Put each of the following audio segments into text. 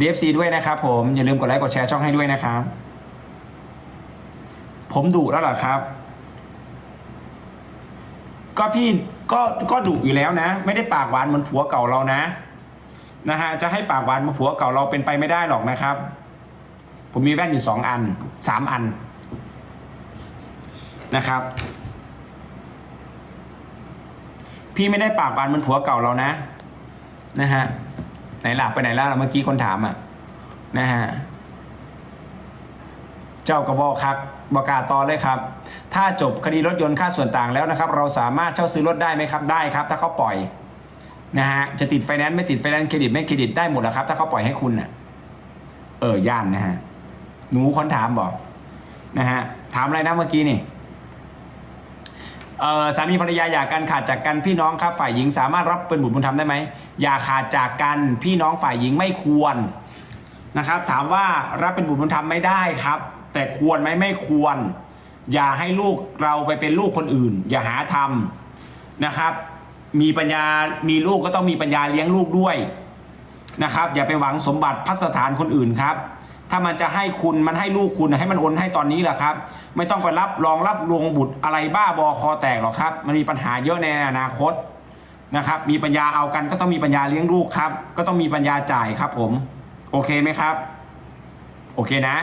DFC ด้วยนะครับผม อย่าลืมกดไลค์กดแชร์ช่องให้ด้วยนะครับ ผมดุแล้วเหรอครับ ก็พี่ก็ก็ดุอยู่แล้วนะ ไม่ได้ปากหวานเหมือนผัวเก่าเรานะนะฮะจะให้ปากหวานเหมือนผัวเก่าเราเป็นไปไม่ได้หรอกนะครับ ผมมีแว่นอยู่สองอันสามอันนะครับ พี่ไม่ได้ปากหวานเหมือนผัวเก่าเรานะ นะฮะไหนล่ะไปไหนล่ะเมื่อกี้คนถามอะนะฮะเจ้ากระบอกครับบกล้าศต่อเลยครับ ถ้าจบคดีรถยนต์ค่าส่วนต่างแล้วนะครับ เราสามารถเช่าซื้อรถได้ไหมครับได้ครับ ถ้าเขาปล่อยนะฮะจะติดไฟแนนซ์ไม่ติดไฟแนนซ์เครดิตไม่เครดิตได้หมดแล้วครับ ถ้าเขาปล่อยให้คุณน่ะเออย่านนะฮะหนูคนถามบอกนะฮะถามอะไรนะเมื่อกี้นี่ สามีภรรยาอยากกันขาดจากกันพี่น้องครับฝ่ายหญิงสามารถรับเป็นบุตรบุญธรรมได้ไหมอย่าขาดจากกันพี่น้องฝ่ายหญิงไม่ควรนะครับ ถามว่ารับเป็นบุตรบุญธรรมไม่ได้ครับ แต่ควรไหมไม่ควร อย่าให้ลูกเราไปเป็นลูกคนอื่น อย่าหาทำนะครับ มีปัญญามีลูกก็ต้องมีปัญญาเลี้ยงลูกด้วยนะครับ อย่าไปหวังสมบัติพัสถานคนอื่นครับ ถ้ามันจะให้คุณมันให้ลูกคุณให้มันโอนให้ตอนนี้แหละครับ ไม่ต้องไปรับรองรับรวงบุตรอะไรบ้าบอคอแตกหรอกครับ มันมีปัญหาเยอะในอนาคตนะครับ มีปัญญาเอากันก็ต้องมีปัญญาเลี้ยงลูกครับ ก็ต้องมีปัญญาจ่ายครับ ผม โอเคไหมครับ โอเคนะ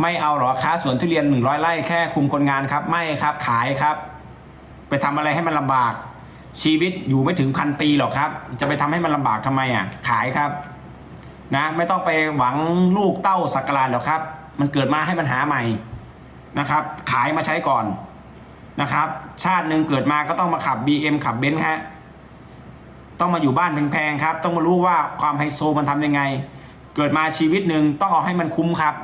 ไม่เอาหรอค้าสวนทุเรียนหนึ่งร้อยไร่แค่คุมคนงานครับ ไม่ครับขายครับ ไปทำอะไรให้มันลำบาก ชีวิตอยู่ไม่ถึงพันปีหรอกครับ จะไปทำให้มันลำบากทำไมอะ ขายครับ นะไม่ต้องไปหวังลูกเต้าสักการะหรอกครับ มันเกิดมาให้มันหาใหม่นะครับ ขายมาใช้ก่อนนะครับ ชาติหนึ่งเกิดมาก็ต้องมาขับ BM ขับเบนซ์ฮะต้องมาอยู่บ้านแพงๆครับ ต้องมารู้ว่าความไฮโซมันทำยังไง เกิดมาชีวิตหนึ่งต้องเอาให้มันคุ้มครับ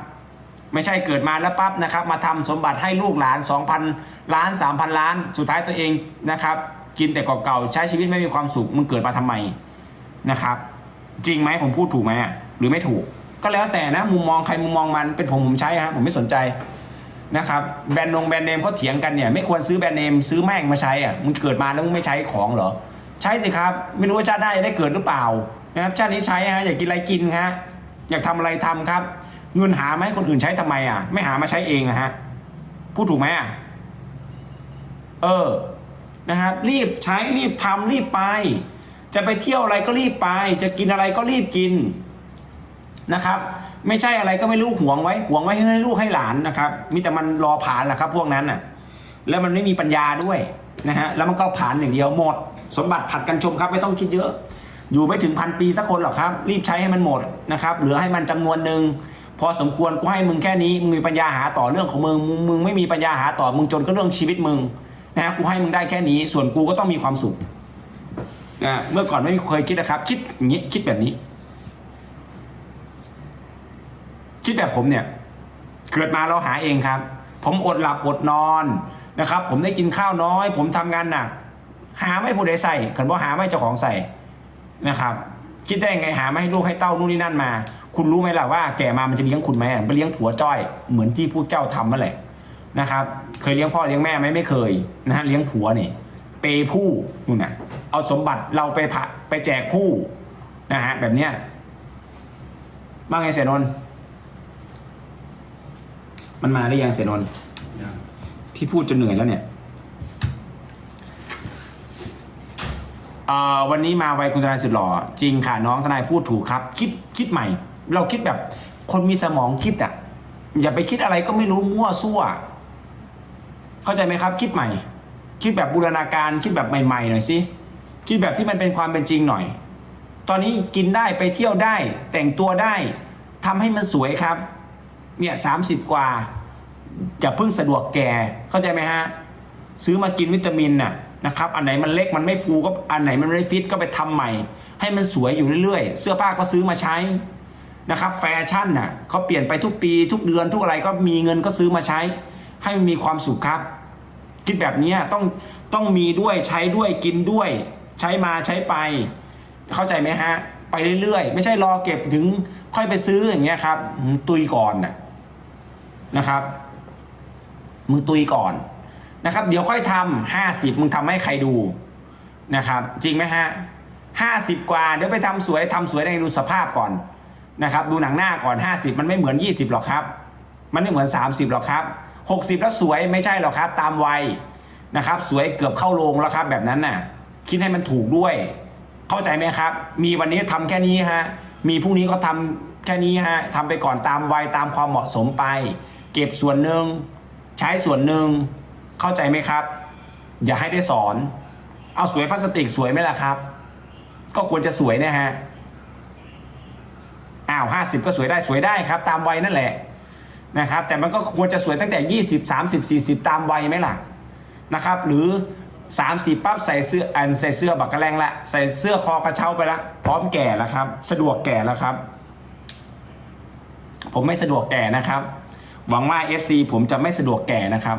ไม่ใช่เกิดมาแล้วปั๊บนะครับ มาทำสมบัติให้ลูกหลาน 2,000 ล้าน 3,000 ล้าน สุดท้ายตัวเองนะครับ กินแต่เก่าๆใช้ชีวิตไม่มีความสุขมึงเกิดมาทำไมนะครับ จริงไหมผมพูดถูกไหมอะ หรือไม่ถูก ก็แล้วแต่นะมุมมองใครมุมมองมันเป็นผมผมใช้ฮะผมไม่สนใจนะครับแบรนด์นงแบรนด์เนมเขาเถียงกันเนี่ยไม่ควรซื้อแบรนด์เนมซื้อแม่งมาใช้อะมึงเกิดมาแล้วมึงไม่ใช้ของเหรอ ใช้สิครับ ไม่รู้ว่าชาติหน้ได้เกิดหรือเปล่านะครับชาตินี้ใช้ฮะอยากกินอะไรกินฮะอยากทำอะไรทำครับ เงินหามาให้คนอื่นใช้ทำไมอะ ไม่หามาใช้เองอะฮะพูดถูกไหมอะเออนะครับรีบใช้รีบทำรีบไป จะไปเที่ยวอะไรก็รีบไป จะกินอะไรก็รีบกิน นะครับ ไม่ใช่อะไรก็ไม่รู้ห่วงไว้ห่วงไว้ให้ลูกให้หลานนะครับมีแต่มันรอผ่านแหละครับ พวกนั้นน่ะ แล้วมันไม่มีปัญญาด้วยนะฮะแล้วมันก็ผ่านอย่างเดียวหมด สมบัติผัดกันชมครับไม่ต้องคิดเยอะ อยู่ไม่ถึงพันปีสักคนหรอกครับ รีบใช้ให้มันหมดนะครับเหลือให้มันจำนวนหนึ่งพอสมควรกูให้มึงแค่นี้มึงมีปัญญาหาต่อเรื่องของมึงมึงมึงไม่มีปัญญาหาต่อมึงจนก็เรื่องชีวิตมึงนะฮะกูให้มึงได้แค่นี้ ส่วนกูก็ต้องมีความสุขนะเมื่อก่อนไม่เคยคิดนะครับ คิดอย่างนี้คิดแบบนี้ คิดแบบผมเนี่ยเกิดมาเราหาเองครับ ผมอดหลับอดนอนนะครับ ผมได้กินข้าวน้อย ผมทำงานหนัก หาไม่ผู้ใดใส่ขันบ่หาไม่เจ้าของใส่นะครับคิดได้ไงหาไม่ให้ลูกให้เต้านู่นนี่นั่นมา คุณรู้ไหมล่ะว่าแก่มามันจะเลี้ยงคุณไหมไปเลี้ยงผัวจ้อยเหมือนที่ผู้เจ้าทำนั่นแหละนะครับเคยเลี้ยงพ่อเลี้ยงแม่ไหมไม่เคยนะฮะเลี้ยงผัวนี่เปย์ผู้นู่นนะเอาสมบัติเราไปผะไปแจกผู้นะฮะแบบเนี้ยบ้างไงเสียนนท์ มันมาได้ยังเสียนนท์พี่พูดจนเหนื่อยแล้วเนี่ยเอ่อวันนี้มาไวคุณทนายสุดหล่อจริงค่ะน้องทนายพูดถูกครับ คิดคิดใหม่ เราคิดแบบคนมีสมองคิดอะ อย่าไปคิดอะไรก็ไม่รู้มั่วซั่ว เข้าใจไหมครับ คิดใหม่ คิดแบบบูรณาการคิดแบบใหม่ๆหน่อยสิคิดแบบที่มันเป็นความเป็นจริงหน่อย ตอนนี้กินได้ไปเที่ยวได้ แต่งตัวได้ทำให้มันสวยครับ เนี่ยสามสิบกว่าอย่าเพิ่งสะดวกแก่เข้าใจไหมฮะ ซื้อมากินวิตามินน่ะนะครับ อันไหนมันเล็กมันไม่ฟูก็อันไหนมันไม่ฟิตก็ไปทำใหม่ ให้มันสวยอยู่เรื่อยๆ เสื้อผ้าก็ซื้อมาใช้นะครับแฟชั่นน่ะเขาเปลี่ยนไปทุกปีทุกเดือนทุกอะไรก็มีเงินก็ซื้อมาใช้ ให้มันมีความสุขครับ คิดแบบนี้ต้องต้องมีด้วยใช้ด้วยกินด้วย ใช้มาใช้ไป เข้าใจไหมฮะ ไปเรื่อยๆ ไม่ใช่รอเก็บถึงค่อยไปซื้ออย่างเงี้ยครับตุยก่อนน่ะ นะครับ มึงตุยก่อนนะครับ เดี๋ยวค่อยทำห้าสิบมึงทำให้ใครดูนะครับ จริงไหมฮะห้าสิบกว่าเดี๋ยวไปทำสวยทำสวยในดูสภาพก่อนนะครับ ดูหนังหน้าก่อน 50 มันไม่เหมือน 20 หรอกครับ มันไม่เหมือน 30 หรอกครับ 60 แล้วสวยไม่ใช่หรอกครับ ตามวัยนะครับ สวยเกือบเข้าโรงแล้วครับ แบบนั้นน่ะ คิดให้มันถูกด้วย เข้าใจไหมครับ มีวันนี้ทำแค่นี้ฮะ มีพรุ่งนี้ก็ทำแค่นี้ฮะทำไปก่อนตามวัยตามความเหมาะสมไป เก็บส่วนหนึ่งใช้ส่วนหนึ่งเข้าใจไหมครับ อย่าให้ได้สอน เอาสวยพลาสติกสวยไหมล่ะครับ ก็ควรจะสวยนะฮะอ้าวห้าสิบก็สวยได้สวยได้ครับ ตามวัยนั่นแหละนะครับแต่มันก็ควรจะสวยตั้งแต่ยี่สิบสามสิบสี่สิบตามวัยไหมล่ะนะครับ หรือสามสิบปั๊บใส่เสื้ออันใส่เสื้อบักกระแรงละใส่เสื้อคอกระเช้าไปละพร้อมแก่แล้วครับ สะดวกแก่แล้วครับ ผมไม่สะดวกแก่นะครับ หวังว่า FC ผมจะไม่สะดวกแก่นะครับ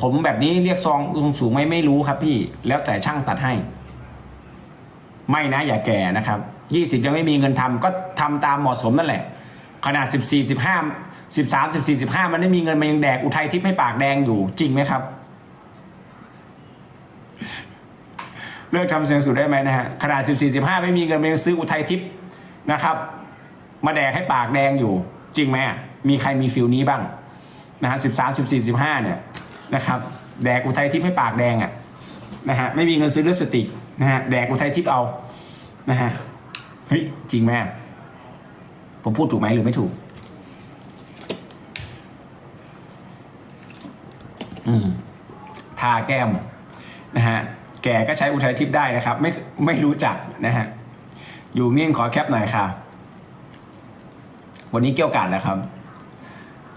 ผมแบบนี้เรียกซองสูงไหมไม่รู้ครับพี่แล้วแต่ช่างตัดให้ ไม่นะอย่าแก่นะครับยี่สิบยังไม่มีเงินทำก็ทำตามเหมาะสมนั่นแหละ ขนาดสิบสี่สิบห้าสิบสามสิบสี่สิบห้ามันไม่มีเงินมันยังแดกอุทัยทิพย์ให้ปากแดงอยู่จริงไหมครับ เลิกทำเสียงสูงได้ไหมนะฮะขนาดสิบสี่สิบห้าไม่มีเงินมันยังซื้ออุทัยทิพย์นะครับ มาแดกให้ปากแดงอยู่ จริงไหมอะ มีใครมีฟิลนี้บ้างนะฮะสิบสามสิบสี่สิบห้าเนี่ยนะครับแดกอุทัยทิพย์ให้ปากแดงอะนะฮะไม่มีเงินซื้อเลือดสติกนะฮะแดกอุทัยทิพย์เอานะฮะเฮ้ยจริงไหมผมพูดถูกไหมหรือไม่ถูก อืมทาแก้มนะฮะแกก็ใช้อุทัยทิพย์ได้นะครับ ไม่ไม่รู้จักนะฮะอยู่นิ่งขอแคปหน่อยค่ะ วันนี้เกี่ยวกันแล้วครับ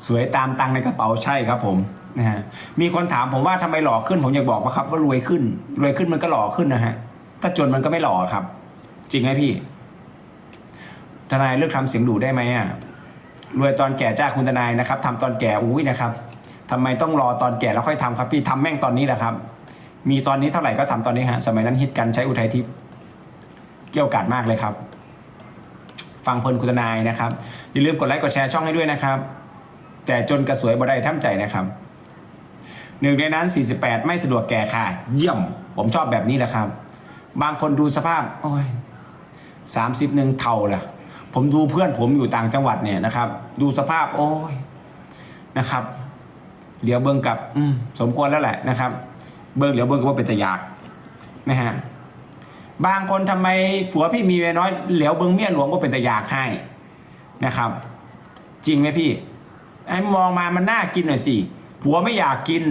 สวยตามตังในกระเป๋าใช่ครับผมนะฮะมีคนถามผมว่าทำไมหล่อขึ้น ผมอยากบอกว่าครับว่ารวยขึ้น รวยขึ้นมันก็หล่อขึ้นนะฮะถ้าจนมันก็ไม่หล่อครับ จริงไหมพี่ ทนายเลือกทำเสียงดูได้ไหมอะรวยตอนแก่จ้าคุณทนายนะครับทำตอนแก่อุ้ยนะครับทำไมต้องรอตอนแก่แล้วค่อยทำครับพี่ทำแม่งตอนนี้แหละครับ มีตอนนี้เท่าไหร่ก็ทำตอนนี้ฮะสมัยนั้นฮิตกันใช้อุทัยทิพย์เกี่ยวกาดมากเลยครับ ฟังเพลินคุณทนายนะครับอย่าลืมกดไลค์กดแชร์ช่องให้ด้วยนะครับ แต่จนกระสวยบ่ได้ท่ำใจนะครับหนึ่งในนั้น 48 ไม่สะดวกแก่ค่ะ เยี่ยม ผมชอบแบบนี้แหละครับ บางคนดูสภาพ โอ้ยสามสิบหนึ่งเท่าละผมดูเพื่อนผมอยู่ต่างจังหวัดเนี่ยนะครับ ดูสภาพ โอ้ยนะครับ เดี๋ยวเบิ้งกับอืมสมควรแล้วแหละนะครับ เบิ้งเดี๋ยวเบิ้งก็ว่าเป็นตะยากนะฮะบางคนทำไมผัวพี่มีเมียน้อย เหลียวเบิ้งเมียหลวงก็เป็นตะยากให้นะครับ จริงไหมพี่ ไอ้มองมามันน่ากินหน่อยสิผัวไม่อยากกิน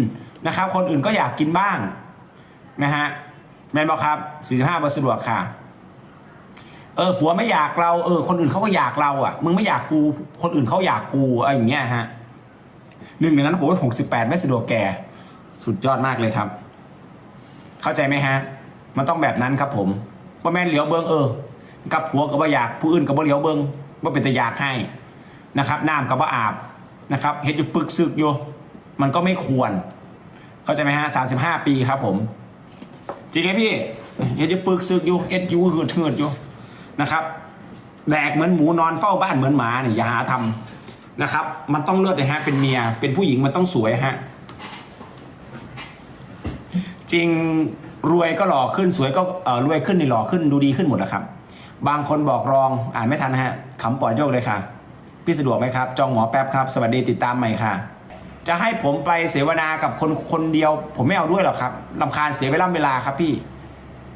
นะครับ คนอื่นก็อยากกินบ้างนะฮะแมนบอกครับ45บสะดวกค่ะ เออผัวไม่อยากเราเออ คนอื่นเขาก็อยากเราอะ มึงไม่อยากกู คนอื่นเขาอยากกูอะไรอย่างเงี้ยฮะหนึ่งในนั้นโหหกสิบแปดไม่สะดวกแก่สุดยอดมากเลยครับ เข้าใจไหมฮะ มันต้องแบบนั้นครับผมว่าแม่นเหลียวเบิงเออ กับผัวกับว่าอยากผู้อื่นกับว่าเหลียวเบิงว่าเป็นแต่อยากให้นะครับน้ำกับว่าอาบ นะครับเฮ็ดอยู่ปึกซึกอยู่มันก็ไม่ควร เข้าใจไหมฮะสามสิบห้าปีครับผม จริงไหมพี่เฮ็ดอยู่ปึกซึกอยู่เอ็ดอยูหืดเหืดอยู่นะครับแดกเหมือนหมูนอนเฝ้าบ้านเหมือนหมาเนี่ยอย่าหาทำนะครับ มันต้องเลือดเลยฮะเป็นเมียเป็นผู้หญิงมันต้องสวยฮะจริงรวยก็หล่อขึ้นสวยก็รวยขึ้นนี่หล่อขึ้นดูดีขึ้นหมดนะครับ บางคนบอกรองอ่านไม่ทันฮะขำปล่อยโยกเลยค่ะ พี่สะดวกไหมครับ จองหมอแป๊บครับ สวัสดีติดตามใหม่ค่ะ จะให้ผมไปเสวนากับคนคนเดียว ผมไม่เอาด้วยหรอกครับลำคาญเสียเวลาเวลาครับพี่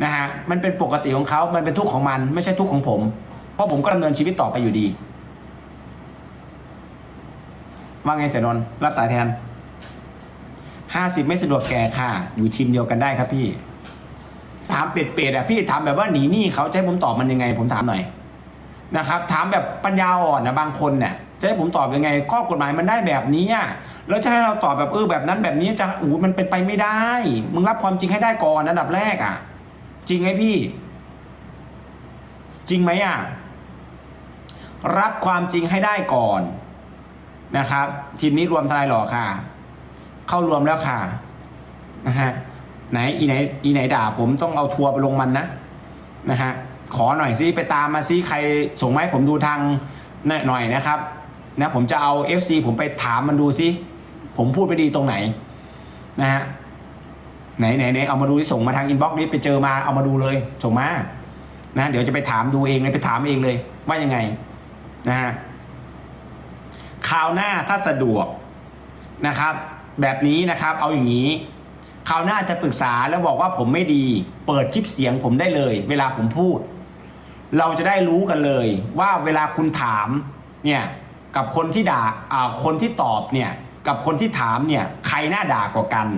นะฮะมันเป็นปกติของเขามันเป็นทุกข์ของมันไม่ใช่ทุกข์ของผม เพราะผมก็ดำเนินชีวิตต่อไปอยู่ดี ว่าไงเสนนรับสายแทนห้าสิบไม่สะดวกแก่ค่ะ อยู่ทีมเดียวกันได้ครับพี่ ถามเป็ดๆอะพี่ถามแบบว่าหนีหนี้เขาจะให้ผมตอบมันยังไง ผมถามหน่อย นะครับถามแบบปัญญาอ่อนนะบางคนเนี่ยจะให้ผมตอบยังไง ข้อกฎหมายมันได้แบบนี้อะแล้วจะให้เราตอบแบบเออแบบนั้นแบบนี้จะอู้มันเป็นไปไม่ได้ มึงรับความจริงให้ได้ก่อนอันดับแรกอะ จริงไหมพี่ จริงไหมอะรับความจริงให้ได้ก่อนนะครับ ทีมนี้รวมทนายหล่อค่ะ เข้ารวมแล้วค่ะนะฮะไหนอีไหนอีไหนด่าผมต้องเอาทัวร์ไปลงมันนะนะฮะ ขอหน่อยซิไปตามมาซิใครส่งมาให้ผมดูทางหน่อยนะครับนะผมจะเอา FC ผมไปถามมันดูซิผมพูดไปดีตรงไหนนะฮะไหนไหนไหนเอามาดูที่ส่งมาทางอินบ็อกซ์นี้ไปเจอมาเอามาดูเลยส่งมานะเดี๋ยวจะไปถามดูเองเลยไปถามเองเลย ว่ายังไงนะฮะคราวหน้าถ้าสะดวกนะครับ แบบนี้นะครับเอาอย่างนี้คราวหน้าจะปรึกษาแล้วบอกว่าผมไม่ดี เปิดคลิปเสียงผมได้เลย เวลาผมพูด เราจะได้รู้กันเลย ว่าเวลาคุณถามเนี่ยกับคนที่ด่าอ่าคนที่ตอบเนี่ยกับคนที่ถามเนี่ยใครหน้าด่ากว่ากัน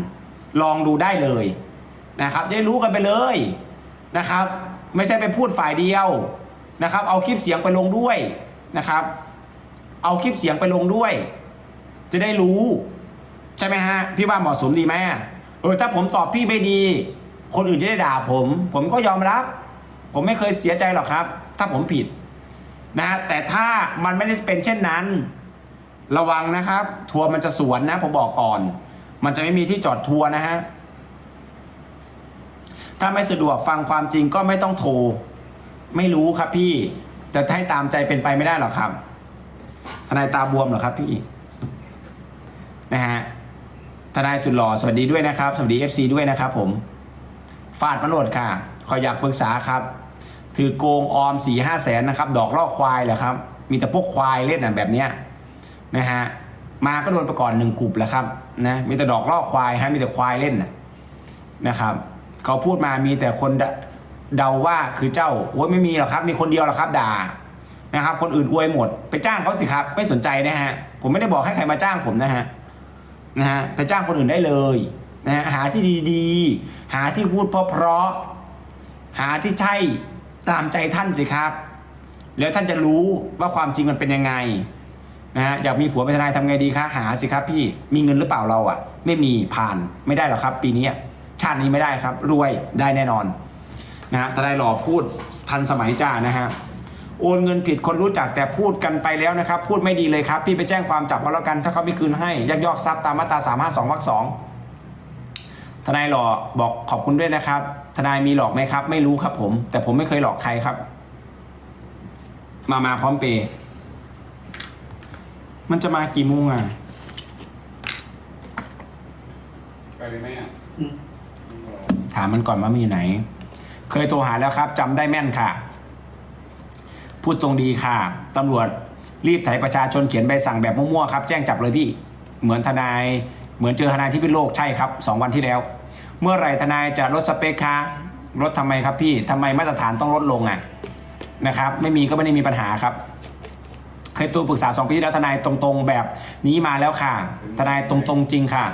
ลองดูได้เลยนะครับจะได้รู้กันไปเลยนะครับ ไม่ใช่ไปพูดฝ่ายเดียวนะครับ เอาคลิปเสียงไปลงด้วยนะครับ เอาคลิปเสียงไปลงด้วย จะได้รู้ ใช่ไหมฮะพี่ว่าเหมาะสมดีไหมเออถ้าผมตอบพี่ไม่ดี คนอื่นจะได้ด่าผม ผมก็ยอมรับ ผมไม่เคยเสียใจหรอกครับ ถ้าผมผิดนะแต่ถ้ามันไม่ได้เป็นเช่นนั้น ระวังนะครับ ทัวร์มันจะสวนนะ ผมบอกก่อน มันจะไม่มีที่จอดทัวร์นะฮะถ้าไม่สะดวกฟังความจริงก็ไม่ต้องโทร ไม่รู้ครับพี่จะให้ตามใจเป็นไปไม่ได้หรอกครับ ทนายตาบวมเหรอครับพี่นะฮะทนายสุดหล่อสวัสดีด้วยนะครับ สวัสดี FC ด้วยนะครับผม ฟาดมาโหลดค่ะ ขออยากปรึกษาครับ ถือโกงออมสี่ห้าแสนนะครับ ดอกล่อควายเหรอครับ มีแต่พวกควายเล่นน่ะแบบเนี้ยนะฮะมาก็โดนไปก่อนหนึ่งกลุ่มแล้วครับนะมีแต่ดอกล่อควายฮะมีแต่ควายเล่นนะครับเขาพูดมามีแต่คนเดาเดาว่าคือเจ้าโอ้ยไม่มีหรอกครับ มีคนเดียวหรอกครับด่านะครับ คนอื่นอวยหมด ไปจ้างเขาสิครับไม่สนใจนะฮะผมไม่ได้บอกให้ใครมาจ้างผมนะฮะนะฮะไปจ้างคนอื่นได้เลยนะฮะหาที่ดีๆ หาที่พูดเพราะๆหาที่ใช่ ตามใจท่านสิครับ แล้วท่านจะรู้ว่าความจริงมันเป็นยังไงนะฮะอยากมีผัวเป็นทนายทำไงดีคะหาสิครับ พี่มีเงินหรือเปล่าเราอะ ไม่มีผ่านไม่ได้หรอกครับ ปีนี้ชาตินี้ไม่ได้ครับ รวยได้แน่นอนนะฮะทนายหล่อพูดทันสมัยจ้านะฮะโอนเงินผิดคนรู้จักแต่พูดกันไปแล้วนะครับ พูดไม่ดีเลยครับ พี่ไปแจ้งความจับมาแล้วกัน ถ้าเขาไม่คืนให้ยักยอกทรัพย์ตามมาตราสามห้าสองวรรคสอง ทนายหล่อบอกขอบคุณด้วยนะครับ ทนายมีหลอกไหมครับ ไม่รู้ครับผม แต่ผมไม่เคยหลอกใครครับ มามาพร้อมเปย์มันจะมากี่โมงอะไปเลยไหมอะถามมันก่อนว่ามันอยู่ไหน เคยโทรหาแล้วครับจำได้แม่นค่ะ พูดตรงดีค่ะตำรวจรีบไถประชาชนเขียนใบสั่งแบบมั่วๆครับ แจ้งจับเลยพี่ เหมือนทนาย เหมือนเจอทนายที่พิษโลกใช่ครับสองวันที่แล้ว เมื่อไหร่ทนายจะลดสเปคคะลดทำไมครับพี่ทำไมมาตรฐานต้องลดลงอะนะครับ ไม่มีก็ไม่ได้มีปัญหาครับเคยตัวปรึกษาสองปีที่แล้วทนายตรงๆแบบนี้มาแล้วค่ะ ทนายตรงๆจริงค่ะ